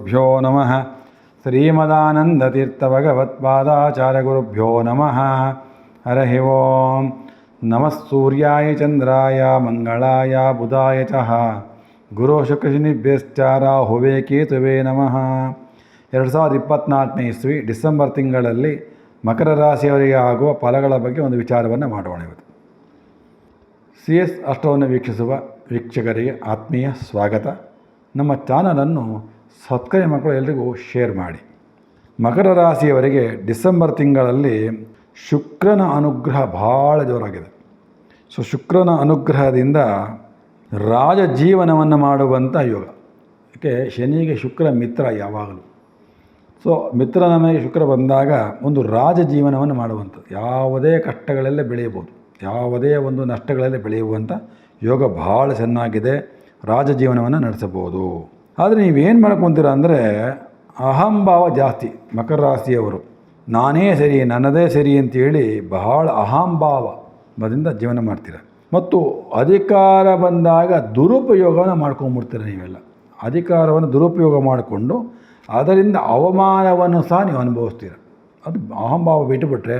ಗುರುಭ್ಯೋ ನಮಃ. ಶ್ರೀಮದಾನಂದತೀರ್ಥಭಗವತ್ಪಾದಾಚಾರ್ಯಗುರುಭ್ಯೋ ನಮಃ. ಹರಃ ಓಂ. ಸೂರ್ಯಾಯ ಚಂದ್ರಾಯ ಮಂಗಳಾಯ ಬುಧಾಯ ಚ. ಗುರು ಶುಕ್ರಶನಿಭ್ಯಶ್ಚಾರ ಹುವೇ ಕೇತುವೆ ನಮಃ. ಎರಡು ಸಾವಿರದ ಇಪ್ಪತ್ತ್ನಾಲ್ಕನೇ ಇಸ್ವಿ ಡಿಸೆಂಬರ್ ತಿಂಗಳಲ್ಲಿ ಮಕರ ರಾಶಿಯವರಿಗೆ ಆಗುವ ಫಲಗಳ ಬಗ್ಗೆ ಒಂದು ವಿಚಾರವನ್ನು ಮಾಡೋಣ ಇವತ್ತು. ಸಿ ಎಸ್ ಅಷ್ಟವನ್ನು ವೀಕ್ಷಿಸುವ ವೀಕ್ಷಕರಿಗೆ ಆತ್ಮೀಯ ಸ್ವಾಗತ. ನಮ್ಮ ಚಾನಲನ್ನು ಸಬ್ಸ್ಕ್ರೈಬ್ ಮಕ್ಕಳು ಎಲ್ರಿಗೂ ಶೇರ್ ಮಾಡಿ. ಮಕರ ರಾಶಿಯವರಿಗೆ ಡಿಸೆಂಬರ್ ತಿಂಗಳಲ್ಲಿ ಶುಕ್ರನ ಅನುಗ್ರಹ ಭಾಳ ಜೋರಾಗಿದೆ. ಸೊ, ಶುಕ್ರನ ಅನುಗ್ರಹದಿಂದ ರಾಜ ಜೀವನವನ್ನು ಮಾಡುವಂಥ ಯೋಗ. ಯಾಕೆ? ಶನಿಗೆ ಶುಕ್ರ ಮಿತ್ರ ಯಾವಾಗಲೂ. ಸೊ, ಮಿತ್ರ ನಮಗೆ ಶುಕ್ರ ಬಂದಾಗ ಒಂದು ರಾಜ ಜೀವನವನ್ನು ಮಾಡುವಂಥದ್ದು. ಯಾವುದೇ ಕಷ್ಟಗಳಲ್ಲೇ ಬೆಳೆಯಬಹುದು. ಯಾವುದೇ ಒಂದು ನಷ್ಟಗಳಲ್ಲಿ ಬೆಳೆಯುವಂಥ ಯೋಗ ಭಾಳ ಚೆನ್ನಾಗಿದೆ. ರಾಜ ಜೀವನವನ್ನು ನಡೆಸಬಹುದು. ಆದರೆ ನೀವೇನು ಮಾಡ್ಕೊತೀರ ಅಂದರೆ ಅಹಂಭಾವ ಜಾಸ್ತಿ ಮಕರ ರಾಶಿಯವರು. ನಾನೇ ಸರಿ, ನನ್ನದೇ ಸರಿ ಅಂತೇಳಿ ಬಹಳ ಅಹಂಭಾವದಿಂದ ಜೀವನ ಮಾಡ್ತೀರ. ಮತ್ತು ಅಧಿಕಾರ ಬಂದಾಗ ದುರುಪಯೋಗವನ್ನು ಮಾಡ್ಕೊಂಬಿಡ್ತೀರ ನೀವೆಲ್ಲ. ಅಧಿಕಾರವನ್ನು ದುರುಪಯೋಗ ಮಾಡಿಕೊಂಡು ಅದರಿಂದ ಅವಮಾನವನ್ನು ಸಹ ನೀವು ಅನುಭವಿಸ್ತೀರ. ಅದು ಅಹಂಭಾವ ಬಿಟ್ಟುಬಿಟ್ರೆ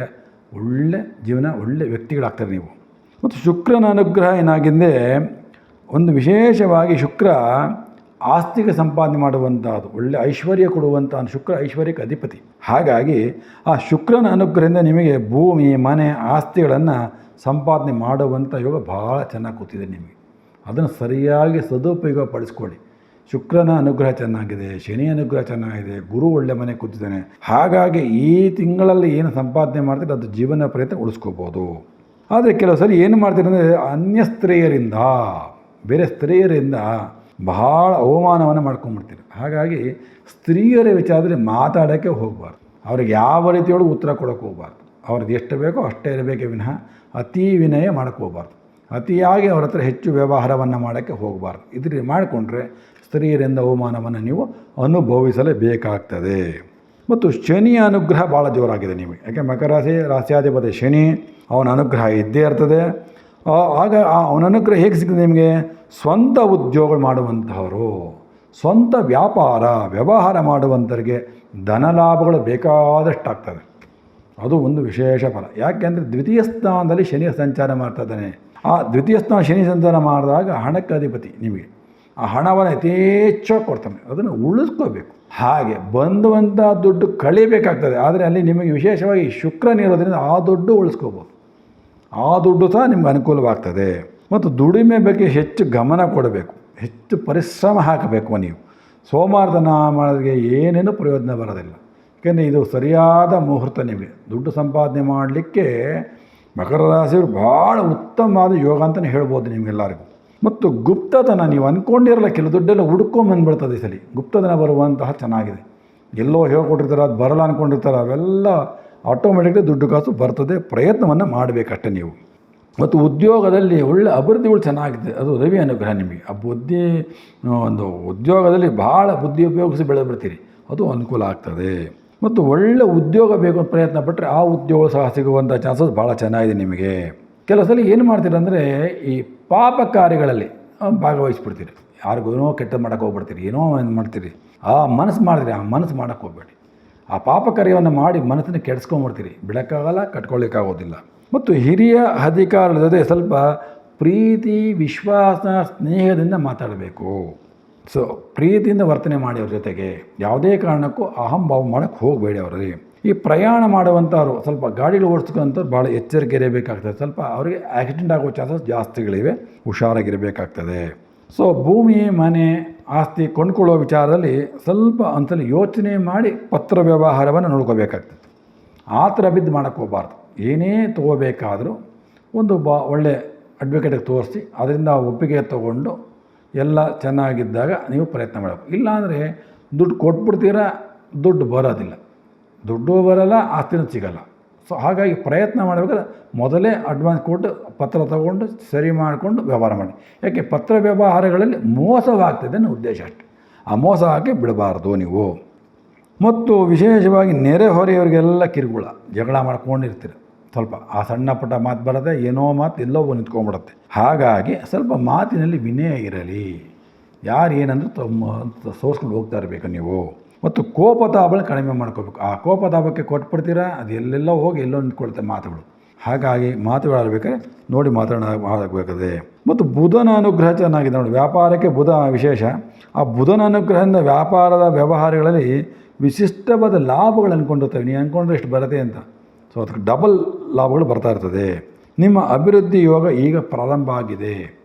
ಒಳ್ಳೆ ಜೀವನ, ಒಳ್ಳೆ ವ್ಯಕ್ತಿಗಳಾಗ್ತಾರೆ ನೀವು. ಮತ್ತು ಶುಕ್ರನ ಅನುಗ್ರಹ ಏನಾಗಿದೆ, ಒಂದು ವಿಶೇಷವಾಗಿ ಶುಕ್ರ ಆಸ್ತಿಕ ಸಂಪಾದನೆ ಮಾಡುವಂಥದ್ದು, ಒಳ್ಳೆ ಐಶ್ವರ್ಯ ಕೊಡುವಂಥ ಶುಕ್ರ ಐಶ್ವರ್ಯಕ್ಕೆ ಅಧಿಪತಿ. ಹಾಗಾಗಿ ಆ ಶುಕ್ರನ ಅನುಗ್ರಹದಿಂದ ನಿಮಗೆ ಭೂಮಿ, ಮನೆ, ಆಸ್ತಿಗಳನ್ನು ಸಂಪಾದನೆ ಮಾಡುವಂಥ ಯೋಗ ಭಾಳ ಚೆನ್ನಾಗಿ ಕೂತಿದೆ ನಿಮಗೆ. ಅದನ್ನು ಸರಿಯಾಗಿ ಸದುಪಯೋಗ ಪಡಿಸ್ಕೊಳ್ಳಿ ಶುಕ್ರನ ಅನುಗ್ರಹ ಚೆನ್ನಾಗಿದೆ, ಶನಿ ಅನುಗ್ರಹ ಚೆನ್ನಾಗಿದೆ, ಗುರು ಒಳ್ಳೆ ಮನೆ ಕೂತಿದ್ದಾನೆ. ಹಾಗಾಗಿ ಈ ತಿಂಗಳಲ್ಲಿ ಏನು ಸಂಪಾದನೆ ಮಾಡ್ತೀರಿ ಅದು ಜೀವನ ಪ್ರಯತ್ನ ಉಳಿಸ್ಕೋಬೋದು. ಆದರೆ ಕೆಲವು ಸರಿ ಏನು ಮಾಡ್ತೀರಂದರೆ, ಅನ್ಯ ಸ್ತ್ರೀಯರಿಂದ, ಬೇರೆ ಸ್ತ್ರೀಯರಿಂದ ಬಹಳ ಅವಮಾನವನ್ನು ಮಾಡ್ಕೊಂಡ್ಬಿಡ್ತೀರಿ ಹಾಗಾಗಿ ಸ್ತ್ರೀಯರ ವಿಚಾರದಲ್ಲಿ ಮಾತಾಡೋಕ್ಕೆ ಹೋಗಬಾರ್ದು. ಅವ್ರಿಗೆ ಯಾವ ರೀತಿಯೊಳಗೆ ಉತ್ತರ ಕೊಡೋಕ್ಕೆ ಹೋಗಬಾರ್ದು. ಅವ್ರದ್ದು ಎಷ್ಟು ಬೇಕೋ ಅಷ್ಟೇ ಇರಬೇಕೆ ವಿನಃ ಅತಿ ವಿನಯ ಮಾಡೋಕ್ಕೆ ಹೋಗಬಾರ್ದು. ಅತಿಯಾಗಿ ಅವ್ರ ಹತ್ರ ಹೆಚ್ಚು ವ್ಯವಹಾರವನ್ನು ಮಾಡೋಕ್ಕೆ ಹೋಗಬಾರ್ದು. ಇದ್ರ ಮಾಡಿಕೊಂಡ್ರೆ ಸ್ತ್ರೀಯರಿಂದ ಅವಮಾನವನ್ನು ನೀವು ಅನುಭವಿಸಲೇಬೇಕಾಗ್ತದೆ. ಮತ್ತು ಶನಿಯ ಅನುಗ್ರಹ ಭಾಳ ಜೋರಾಗಿದೆ ನಿಮಗೆ. ಯಾಕೆ ಮಕರ ರಾಶಿ ರಾಶಿಯಾಧಿಪತಿ ಶನಿ, ಅವನ ಅನುಗ್ರಹ ಇದ್ದೇ ಇರ್ತದೆ. ಆಗ ಅವನ ಅನುಗ್ರಹ ಹೇಗೆ ಸಿಗ್ತದೆ ನಿಮಗೆ? ಸ್ವಂತ ಉದ್ಯೋಗ ಮಾಡುವಂತಹವರು, ಸ್ವಂತ ವ್ಯಾಪಾರ, ವ್ಯವಹಾರ ಮಾಡುವಂಥವ್ರಿಗೆ ಧನ ಲಾಭಗಳು ಬೇಕಾದಷ್ಟು ಆಗ್ತದೆ ಅದು ಒಂದು ವಿಶೇಷ ಫಲ. ಯಾಕೆಂದರೆ ದ್ವಿತೀಯ ಸ್ಥಾನದಲ್ಲಿ ಶನಿ ಸಂಚಾರ ಮಾಡ್ತಾ ಇದ್ದಾನೆ. ಆ ದ್ವಿತೀಯ ಸ್ಥಾನ ಶನಿ ಸಂಚಾರ ಮಾಡಿದಾಗ ಹಣಕ್ಕೆ ಅಧಿಪತಿ ನಿಮಗೆ. ಆ ಹಣವನ್ನು ಯಥೇಚ್ಛವಾಗಿ ಕೊಡ್ತಾನೆ. ಅದನ್ನು ಉಳಿಸ್ಕೋಬೇಕು. ಹಾಗೆ ಬಂದುವಂಥ ದುಡ್ಡು ಕಳಿಬೇಕಾಗ್ತದೆ. ಆದರೆ ಅಲ್ಲಿ ನಿಮಗೆ ವಿಶೇಷವಾಗಿ ಶುಕ್ರನಿರೋದ್ರಿಂದ ಆ ದುಡ್ಡು ಉಳಿಸ್ಕೋಬೋದು. ಆ ದುಡ್ಡು ಸಹ ನಿಮ್ಗೆ ಅನುಕೂಲವಾಗ್ತದೆ. ಮತ್ತು ದುಡಿಮೆ ಬಗ್ಗೆ ಹೆಚ್ಚು ಗಮನ ಕೊಡಬೇಕು. ಹೆಚ್ಚು ಪರಿಶ್ರಮ ಹಾಕಬೇಕು ನೀವು. ಸೋಮವಾರದನ ನಾಮಗೆ ಏನೇನು ಪ್ರಯೋಜನ ಬರೋದಿಲ್ಲ. ಏಕೆಂದರೆ ಇದು ಸರಿಯಾದ ಮುಹೂರ್ತ ನಿಮಗೆ. ದುಡ್ಡು ಸಂಪಾದನೆ ಮಾಡಲಿಕ್ಕೆ ಮಕರ ರಾಶಿಯವರು ಭಾಳ ಉತ್ತಮವಾದ ಯೋಗ ಅಂತಲೇ ಹೇಳ್ಬೋದು ನಿಮಗೆಲ್ಲರಿಗೂ. ಮತ್ತು ಗುಪ್ತತನ ನೀವು ಅಂದ್ಕೊಂಡಿರಲ್ಲ ಕೆಲವು ದುಡ್ಡೆಲ್ಲ ಹುಡ್ಕೊಂಬಂದ್ಬಿಡ್ತದೆ ಈ ಸಲ. ಗುಪ್ತತನ ಬರುವಂತಹ ಚೆನ್ನಾಗಿದೆ. ಎಲ್ಲೋ ಹೇಳ್ಕೊಟ್ಟಿರ್ತಾರೆ, ಅದು ಬರಲ್ಲ ಅಂದ್ಕೊಂಡಿರ್ತಾರೆ ಅವೆಲ್ಲ ಆಟೋಮೆಟಿಕ್ಲಿ ದುಡ್ಡು ಕಾಸು ಬರ್ತದೆ, ಪ್ರಯತ್ನವನ್ನು ಮಾಡಬೇಕಷ್ಟೇ ನೀವು. ಮತ್ತು ಉದ್ಯೋಗದಲ್ಲಿ ಒಳ್ಳೆ ಅಭಿವೃದ್ಧಿಗಳು ಚೆನ್ನಾಗಿದೆ. ಅದು ರವಿ ಅನುಗ್ರಹ ನಿಮಗೆ. ಆ ಬುದ್ಧಿ ಒಂದು ಉದ್ಯೋಗದಲ್ಲಿ ಭಾಳ ಬುದ್ಧಿ ಉಪಯೋಗಿಸಿ ಬೆಳೆ ಬರ್ತೀರಿ ಅದು ಅನುಕೂಲ ಆಗ್ತದೆ. ಮತ್ತು ಒಳ್ಳೆ ಉದ್ಯೋಗ ಬೇಕು ಅಂತ ಪ್ರಯತ್ನ ಪಟ್ಟರೆ ಆ ಉದ್ಯೋಗ ಸಹ ಸಿಗುವಂಥ ಚಾನ್ಸಸ್ ಭಾಳ ಚೆನ್ನಾಗಿದೆ ನಿಮಗೆ. ಕೆಲವು ಸಲ ಏನು ಮಾಡ್ತೀರಿ ಅಂದರೆ ಈ ಪಾಪ ಕಾರ್ಯಗಳಲ್ಲಿ ಭಾಗವಹಿಸ್ಬಿಡ್ತೀರಿ. ಯಾರಿಗೂ ಏನೋ ಕೆಟ್ಟದ್ದು ಮಾಡೋಕ್ಕೆ ಹೋಗ್ಬಿಡ್ತೀರಿ. ಏನೋ ಏನು ಮಾಡ್ತೀರಿ. ಆ ಮನಸ್ಸು ಮಾಡಿದ್ರಿ ಆ ಮನಸ್ಸು ಮಾಡೋಕ್ಕೆ ಹೋಗ್ಬೇಡಿ. ಆ ಪಾಪ ಕಾರ್ಯವನ್ನು ಮಾಡಿ ಮನಸ್ಸನ್ನು ಕೆಡಿಸ್ಕೊಂಬಿಡ್ತೀರಿ. ಬಿಡೋಕ್ಕಾಗಲ್ಲ ಕಟ್ಕೊಳ್ಳಿಕ್ಕಾಗೋದಿಲ್ಲ ಮತ್ತು ಹಿರಿಯ ಅಧಿಕಾರದ ಜೊತೆ ಸ್ವಲ್ಪ ಪ್ರೀತಿ, ವಿಶ್ವಾಸ, ಸ್ನೇಹದಿಂದ ಮಾತಾಡಬೇಕು. ಸೊ, ಪ್ರೀತಿಯಿಂದ ವರ್ತನೆ ಮಾಡಿ ಅವ್ರ ಜೊತೆಗೆ. ಯಾವುದೇ ಕಾರಣಕ್ಕೂ ಅಹಂಭಾವ ಮಾಡೋಕ್ಕೆ ಹೋಗಬೇಡಿ ಅವರಲ್ಲಿ. ಈ ಪ್ರಯಾಣ ಮಾಡುವಂಥವ್ರು, ಸ್ವಲ್ಪ ಗಾಡಿಲಿ ಓಡಿಸ್ಕೊಂಥವ್ರು ಭಾಳ ಎಚ್ಚರಿಕೆ ಇರಬೇಕಾಗ್ತದೆ ಸ್ವಲ್ಪ ಅವರಿಗೆ ಆಕ್ಸಿಡೆಂಟ್ ಆಗೋ ಚಾನ್ಸಸ್ ಜಾಸ್ತಿಗಳಿವೆ. ಹುಷಾರಾಗಿರಬೇಕಾಗ್ತದೆ. ಸೊ, ಭೂಮಿ, ಮನೆ ಆಸ್ತಿ ಕೊಂಡ್ಕೊಳ್ಳೋ ವಿಚಾರದಲ್ಲಿ ಸ್ವಲ್ಪ ಒಂದ್ಸಲ ಯೋಚನೆ ಮಾಡಿ ಪತ್ರ ವ್ಯವಹಾರವನ್ನು ನೋಡ್ಕೋಬೇಕಾಗ್ತದೆ. ಆ ಥರ ಬಿದ್ದು ಮಾಡೋಕ್ಕೆ ಹೋಗಬಾರ್ದು. ಏನೇ ತೊಗೋಬೇಕಾದರೂ ಒಂದು ಬಾ ಒಳ್ಳೆ ಅಡ್ವೊಕೇಟಿಗೆ ತೋರಿಸಿ, ಅದರಿಂದ ಒಪ್ಪಿಗೆ ತಗೊಂಡು ಎಲ್ಲ ಚೆನ್ನಾಗಿದ್ದಾಗ ನೀವು ಪ್ರಯತ್ನ ಮಾಡಬೇಕು. ಇಲ್ಲಾಂದರೆ ದುಡ್ಡು ಕೊಟ್ಬಿಡ್ತೀರಾ, ದುಡ್ಡು ಬರೋದಿಲ್ಲ. ದುಡ್ಡು ಬರೋಲ್ಲ, ಆಸ್ತಿನೂ ಸಿಗೋಲ್ಲ. ಸೊ ಹಾಗಾಗಿ ಪ್ರಯತ್ನ ಮಾಡಬೇಕಾದ್ರೆ ಮೊದಲೇ ಅಡ್ವಾನ್ಸ್ ಕೊಟ್ಟು ಪತ್ರ ತಗೊಂಡು ಸರಿ ಮಾಡಿಕೊಂಡು ವ್ಯವಹಾರ ಮಾಡಿ. ಯಾಕೆ? ಪತ್ರ ವ್ಯವಹಾರಗಳಲ್ಲಿ ಮೋಸವಾಗ್ತದೆ ಅನ್ನೋ ಉದ್ದೇಶ ಅಷ್ಟೆ. ಆ ಮೋಸ ಹಾಕಿ ಬಿಡಬಾರ್ದು ನೀವು. ಮತ್ತು ವಿಶೇಷವಾಗಿ ನೆರೆಹೊರೆಯವರಿಗೆಲ್ಲ ಕಿರುಕುಳ. ಜಗಳ ಮಾಡ್ಕೊಂಡಿರ್ತೀರ. ಸ್ವಲ್ಪ ಆ ಸಣ್ಣ ಪುಟ್ಟ ಮಾತು ಬರದೆ ಏನೋ ಮಾತು ಎಲ್ಲೋ ನಿಂತ್ಕೊಂಡ್ಬಿಡುತ್ತೆ. ಹಾಗಾಗಿ ಸ್ವಲ್ಪ ಮಾತಿನಲ್ಲಿ ವಿನಯ ಇರಲಿ. ಯಾರು ಏನಂದ್ರೆ ತಮ್ಮ ಸೋಸ್ಕೊಂಡು ಹೋಗ್ತಾ ಇರಬೇಕು ನೀವು. ಮತ್ತು ಕೋಪತಾಪಗಳನ್ನ ಕಡಿಮೆ ಮಾಡ್ಕೋಬೇಕು. ಆ ಕೋಪತಾಪಕ್ಕೆ ಕೊಟ್ಬಿಡ್ತೀರಾ? ಅದು ಎಲ್ಲೆಲ್ಲೋ ಹೋಗಿ ಎಲ್ಲೋ ನಿಂತ್ಕೊಳ್ತೆ ಮಾತುಗಳು. ಹಾಗಾಗಿ ಮಾತುಗಳಾಗಬೇಕಾದ್ರೆ ನೋಡಿ ಮಾತಾಡ ಮತ್ತು ಬುಧನ ಅನುಗ್ರಹ ಚೆನ್ನಾಗಿದೆ ನೋಡಿ. ವ್ಯಾಪಾರಕ್ಕೆ ಬುಧ ವಿಶೇಷ. ಆ ಬುಧನ ಅನುಗ್ರಹದಿಂದ ವ್ಯಾಪಾರದ ವ್ಯವಹಾರಗಳಲ್ಲಿ ವಿಶಿಷ್ಟವಾದ ಲಾಭಗಳು ಅಂದ್ಕೊಂಡಿರ್ತವೆ. ನೀವು ಅಂದ್ಕೊಂಡ್ರೆ ಇಷ್ಟು ಬರುತ್ತೆ ಅಂತ. ಸೊ ಅದಕ್ಕೆ ಡಬಲ್ ಲಾಭಗಳು ಬರ್ತಾ ಇರ್ತದೆ. ನಿಮ್ಮ ಅಭಿವೃದ್ಧಿ ಯೋಗ ಈಗ ಪ್ರಾರಂಭ ಆಗಿದೆ.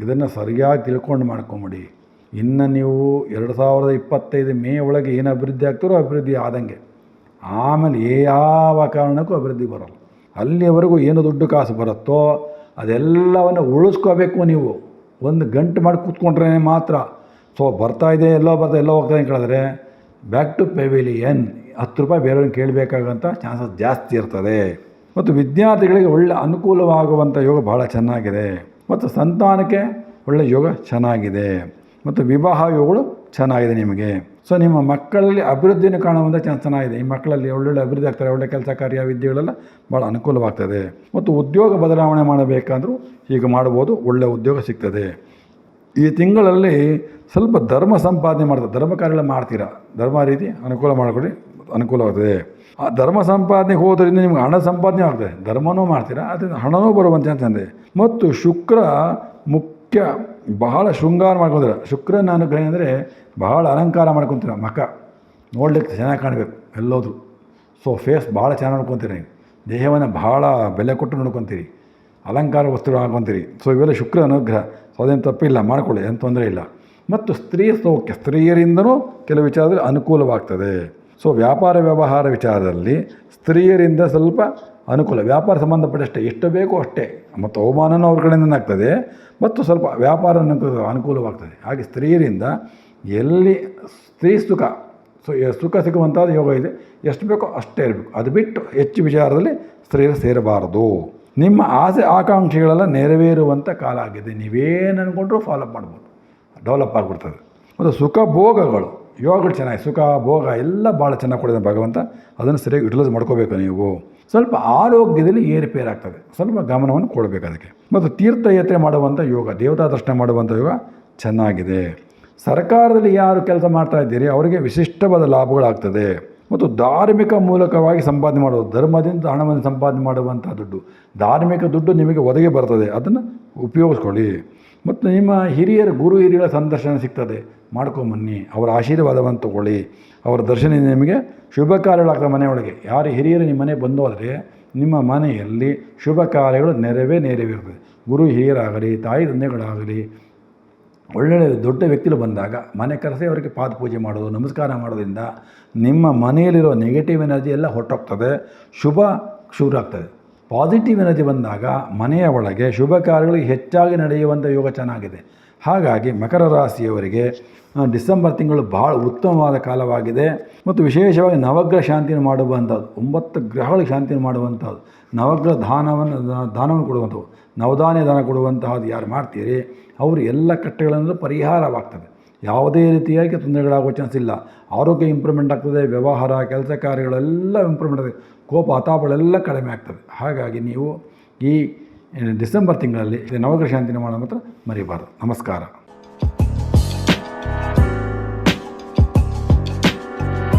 ಇದನ್ನು ಸರಿಯಾಗಿ ತಿಳ್ಕೊಂಡು ಮಾಡ್ಕೊಂಬಿಡಿ. ಇನ್ನು ನೀವು ಎರಡು ಸಾವಿರದ ಇಪ್ಪತ್ತೈದು ಮೇ ಒಳಗೆ ಏನು ಅಭಿವೃದ್ಧಿ ಆಗ್ತಾರೋ ಅಭಿವೃದ್ಧಿ ಆದಂಗೆ. ಆಮೇಲೆ ಯಾವ ಕಾರಣಕ್ಕೂ ಅಭಿವೃದ್ಧಿ ಬರೋಲ್ಲ. ಅಲ್ಲಿಯವರೆಗೂ ಏನು ದುಡ್ಡು ಕಾಸು ಬರುತ್ತೋ ಅದೆಲ್ಲವನ್ನು ಉಳಿಸ್ಕೋಬೇಕು ನೀವು. ಒಂದು ಗಂಟು ಮಾಡಿ ಕೂತ್ಕೊಂಡ್ರೆ ಮಾತ್ರ. ಸೊ, ಬರ್ತಾ ಇದೆ, ಎಲ್ಲೋ ಬರ್ತಾ, ಎಲ್ಲೋ ಹೋಗ್ತಾ ಕೇಳಿದ್ರೆ ಬ್ಯಾಕ್ ಟು ಪೆವಿಲಿಯನ್ ಹತ್ತು ರೂಪಾಯಿ ಬೇರೆಯವ್ರನ್ನ ಕೇಳಬೇಕಾಗಂತ ಚಾನ್ಸಸ್ ಜಾಸ್ತಿ ಇರ್ತದೆ. ಮತ್ತು ವಿದ್ಯಾರ್ಥಿಗಳಿಗೆ ಒಳ್ಳೆ ಅನುಕೂಲವಾಗುವಂಥ ಯೋಗ ಭಾಳ ಚೆನ್ನಾಗಿದೆ. ಮತ್ತು ಸಂತಾನಕ್ಕೆ ಒಳ್ಳೆಯ ಯೋಗ ಚೆನ್ನಾಗಿದೆ. ಮತ್ತು ವಿವಾಹ ಯೋಗಗಳು ಚೆನ್ನಾಗಿದೆ ನಿಮಗೆ. ಸೊ ನಿಮ್ಮ ಮಕ್ಕಳಲ್ಲಿ ಅಭಿವೃದ್ಧಿಯನ್ನು ಕಾಣುವಂಥ ಚಾನ್ಸ್ ಚೆನ್ನಾಗಿದೆ. ಈ ಮಕ್ಕಳಲ್ಲಿ ಒಳ್ಳೊಳ್ಳೆ ಅಭಿವೃದ್ಧಿ ಆಗ್ತಾರೆ, ಒಳ್ಳೆ ಕೆಲಸ ಕಾರ್ಯ, ವಿದ್ಯೆಗಳೆಲ್ಲ ಭಾಳ ಅನುಕೂಲವಾಗ್ತದೆ. ಮತ್ತು ಉದ್ಯೋಗ ಬದಲಾವಣೆ ಮಾಡಬೇಕಂದ್ರೂ ಈಗ ಮಾಡ್ಬೋದು ಒಳ್ಳೆಯ ಉದ್ಯೋಗ ಸಿಗ್ತದೆ. ಈ ತಿಂಗಳಲ್ಲಿ ಸ್ವಲ್ಪ ಧರ್ಮ ಸಂಪಾದನೆ ಮಾಡ್ತಾರೆ. ಧರ್ಮ ಕಾರ್ಯಗಳು ಮಾಡ್ತೀರಾ? ಧರ್ಮ ರೀತಿ ಅನುಕೂಲ ಮಾಡಿಕೊಡಿ, ಅನುಕೂಲವಾಗ್ತದೆ. ಆ ಧರ್ಮ ಸಂಪಾದನೆಗೆ ಹೋದ್ರಿಂದ ನಿಮ್ಗೆ ಹಣ ಸಂಪಾದನೆ ಆಗ್ತದೆ. ಧರ್ಮನೂ ಮಾಡ್ತೀರಾ? ಅದರಿಂದ ಹಣನೂ ಬರುವಂತೆ ಅಂತಂದೆ ಮತ್ತು ಶುಕ್ರ ಮುಖ್ಯ, ಬಹಳ ಶೃಂಗಾರ ಮಾಡ್ಕೊಂತಾರೆ. ಶುಕ್ರನ ಅನುಗ್ರಹ ಅಂದರೆ ಬಹಳ ಅಲಂಕಾರ ಮಾಡ್ಕೊತೀರ ಮಖ. ನೋಡ್ಲಿಕ್ಕೆ ಚೆನ್ನಾಗಿ ಕಾಣಬೇಕು ಎಲ್ಲೋದ್ರು. ಸೊ ಫೇಸ್ ಭಾಳ ಚೆನ್ನಾಗಿ ನೋಡ್ಕೊತೀರಿ ದೇಹವನ್ನು ಭಾಳ ಬೆಲೆ ಕೊಟ್ಟು ನೋಡ್ಕೊತೀರಿ. ಅಲಂಕಾರ ವಸ್ತುಗಳು ಹಾಕೊತೀರಿ. ಸೊ ಇವೆಲ್ಲ ಶುಕ್ರ ಅನುಗ್ರಹ. ಸೊ ಅದೇನು ತಪ್ಪಿಲ್ಲ, ಮಾಡ್ಕೊಳ್ಳಿ, ಏನು ತೊಂದರೆ ಇಲ್ಲ. ಮತ್ತು ಸ್ತ್ರೀ ಸೌಖ್ಯ, ಸ್ತ್ರೀಯರಿಂದನೂ ಕೆಲವು ವಿಚಾರದಲ್ಲಿ ಅನುಕೂಲವಾಗ್ತದೆ. ಸೊ ವ್ಯಾಪಾರ ವ್ಯವಹಾರ ವಿಚಾರದಲ್ಲಿ ಸ್ತ್ರೀಯರಿಂದ ಸ್ವಲ್ಪ ಅನುಕೂಲ. ವ್ಯಾಪಾರ ಸಂಬಂಧಪಟ್ಟಷ್ಟೇ, ಎಷ್ಟು ಬೇಕೋ ಅಷ್ಟೇ. ಮತ್ತು ಅವಮಾನನೂ ಅವ್ರ ಕಡೆಯಿಂದ ಆಗ್ತದೆ. ಮತ್ತು ಸ್ವಲ್ಪ ವ್ಯಾಪಾರ ಅನುಕೂಲ ಅನುಕೂಲವಾಗ್ತದೆ. ಹಾಗೆ ಸ್ತ್ರೀಯರಿಂದ ಎಲ್ಲಿ ಸ್ತ್ರೀ ಸುಖ, ಸೊ ಸುಖ ಸಿಗುವಂಥದ್ದು ಯೋಗ ಇದೆ. ಎಷ್ಟು ಬೇಕೋ ಅಷ್ಟೇ ಇರಬೇಕು. ಅದು ಬಿಟ್ಟು ಹೆಚ್ಚು ವಿಚಾರದಲ್ಲಿ ಸ್ತ್ರೀಯರು ಸೇರಬಾರದು. ನಿಮ್ಮ ಆಸೆ, ಆಕಾಂಕ್ಷೆಗಳೆಲ್ಲ ನೆರವೇರುವಂಥ ಕಾಲ ಆಗಿದೆ. ನೀವೇನು ಅಂದ್ಕೊಂಡ್ರೂ ಫಾಲೋಅಪ್ ಮಾಡ್ಬೋದು. ಡೆವಲಪ್ ಆಗಿಬಿಡ್ತದೆ. ಮತ್ತು ಸುಖ ಭೋಗಗಳು. ಯೋಗಗಳು ಚೆನ್ನಾಗಿ, ಸುಖ, ಭೋಗ ಎಲ್ಲ ಭಾಳ ಚೆನ್ನಾಗಿ ಕೊಡಿದೆ ಭಗವಂತ. ಅದನ್ನು ಸರಿಯಾಗಿ ಯುಟಿಲೈಸ್ ಮಾಡ್ಕೋಬೇಕು ನೀವು. ಸ್ವಲ್ಪ ಆರೋಗ್ಯದಲ್ಲಿ ಏರುಪೇರಾಗ್ತದೆ ಸ್ವಲ್ಪ ಗಮನವನ್ನು ಕೊಡಬೇಕು ಅದಕ್ಕೆ. ಮತ್ತು ತೀರ್ಥಯಾತ್ರೆ ಮಾಡುವಂಥ ಯೋಗ, ದೇವತಾ ದರ್ಶನ ಮಾಡುವಂಥ ಯೋಗ ಚೆನ್ನಾಗಿದೆ. ಸರ್ಕಾರದಲ್ಲಿ ಯಾರು ಕೆಲಸ ಮಾಡ್ತಾ ಇದ್ದೀರಿ, ಅವರಿಗೆ ವಿಶಿಷ್ಟವಾದ ಲಾಭಗಳಾಗ್ತದೆ. ಮತ್ತು ಧಾರ್ಮಿಕ ಮೂಲಕವಾಗಿ ಸಂಪಾದನೆ ಮಾಡೋದು ಧರ್ಮದಿಂದ ಹಣವನ್ನು ಸಂಪಾದನೆ ಮಾಡುವಂಥ ದುಡ್ಡು. ಧಾರ್ಮಿಕ ದುಡ್ಡು ನಿಮಗೆ ಒದಗಿ ಬರ್ತದೆ, ಅದನ್ನು ಉಪಯೋಗಿಸ್ಕೊಳ್ಳಿ. ಮತ್ತು ನಿಮ್ಮ ಹಿರಿಯರ ಗುರು ಹಿರಿಯರ ಸಂದರ್ಶನ ಸಿಗ್ತದೆ ಮಾಡ್ಕೊಂಬನ್ನಿ ಅವರ ಆಶೀರ್ವಾದವನ್ನು ತಗೊಳ್ಳಿ. ಅವರ ದರ್ಶನ ನಿಮಗೆ ಶುಭ ಕಾರ್ಯಗಳಾಗ್ತದೆ ಮನೆಯೊಳಗೆ. ಯಾರು ಹಿರಿಯರು ನಿಮ್ಮ ಮನೆ ಬಂದು ಹೋದರೆ ನಿಮ್ಮ ಮನೆಯಲ್ಲಿ ಶುಭ ಕಾರ್ಯಗಳು ನೆರವೇ ನೆರವೇರ್ತದೆ ಗುರು ಹಿರಿಯರಾಗಲಿ, ತಾಯಿ ತಂದೆಗಳಾಗಲಿ ಒಳ್ಳೊಳ್ಳೆ ದೊಡ್ಡ ವ್ಯಕ್ತಿಗಳು ಬಂದಾಗ, ಮನೆ ಕರೆಸಿ ಅವರಿಗೆ ಪಾದ ಪೂಜೆ ಮಾಡೋದು, ನಮಸ್ಕಾರ ಮಾಡೋದ್ರಿಂದ ನಿಮ್ಮ ಮನೆಯಲ್ಲಿರೋ ನೆಗೆಟಿವ್ ಎನರ್ಜಿ ಎಲ್ಲ ಹೊರಟೋಗ್ತದೆ, ಶುಭ ಶುರು ಆಗ್ತದೆ ಪಾಸಿಟಿವ್ ಎನರ್ಜಿ ಬಂದಾಗ ಮನೆಯ ಒಳಗೆ ಶುಭ ಕಾರ್ಯಗಳು ಹೆಚ್ಚಾಗಿ ನಡೆಯುವಂಥ ಯೋಗ ಚೆನ್ನಾಗಿದೆ. ಹಾಗಾಗಿ ಮಕರ ರಾಶಿಯವರಿಗೆ ಡಿಸೆಂಬರ್ ತಿಂಗಳು ಭಾಳ ಉತ್ತಮವಾದ ಕಾಲವಾಗಿದೆ. ಮತ್ತು ವಿಶೇಷವಾಗಿ ನವಗ್ರಹ ಶಾಂತಿಯನ್ನು ಮಾಡುವಂಥದ್ದು, ಒಂಬತ್ತು ಗ್ರಹಗಳಿಗೆ ಶಾಂತಿಯನ್ನು ಮಾಡುವಂಥದ್ದು, ನವಗ್ರಹ ದಾನವನ್ನು ದಾನವನ್ನು ಕೊಡುವಂಥವು ನವಧಾನ್ಯ ದಾನ ಕೊಡುವಂತಹದ್ದು ಯಾರು ಮಾಡ್ತೀರಿ? ಅವರು ಎಲ್ಲ ಕಟ್ಟೆಗಳನ್ನು ಪರಿಹಾರವಾಗ್ತದೆ. ಯಾವುದೇ ರೀತಿಯಾಗಿ ತೊಂದರೆಗಳಾಗುವ ಚಾನ್ಸ್ ಇಲ್ಲ. ಆರೋಗ್ಯ ಇಂಪ್ರೂವ್ಮೆಂಟ್ ಆಗ್ತದೆ, ವ್ಯವಹಾರ, ಕೆಲಸ ಕಾರ್ಯಗಳೆಲ್ಲ ಇಂಪ್ರೂವ್ಮೆಂಟ್ ಆಗ್ತದೆ. ಕೋಪ, ಹತಾಪಗಳೆಲ್ಲ ಕಡಿಮೆ ಆಗ್ತದೆ. ಹಾಗಾಗಿ ನೀವು ಈ ಡಿಸೆಂಬರ್ ತಿಂಗಳಲ್ಲಿ ನವಗ್ರಹ ಶಾಂತಿ ನಿರ್ಮಾಣ ಮಾತ್ರ ಮರಿಬಾರ್ದು ನಮಸ್ಕಾರ.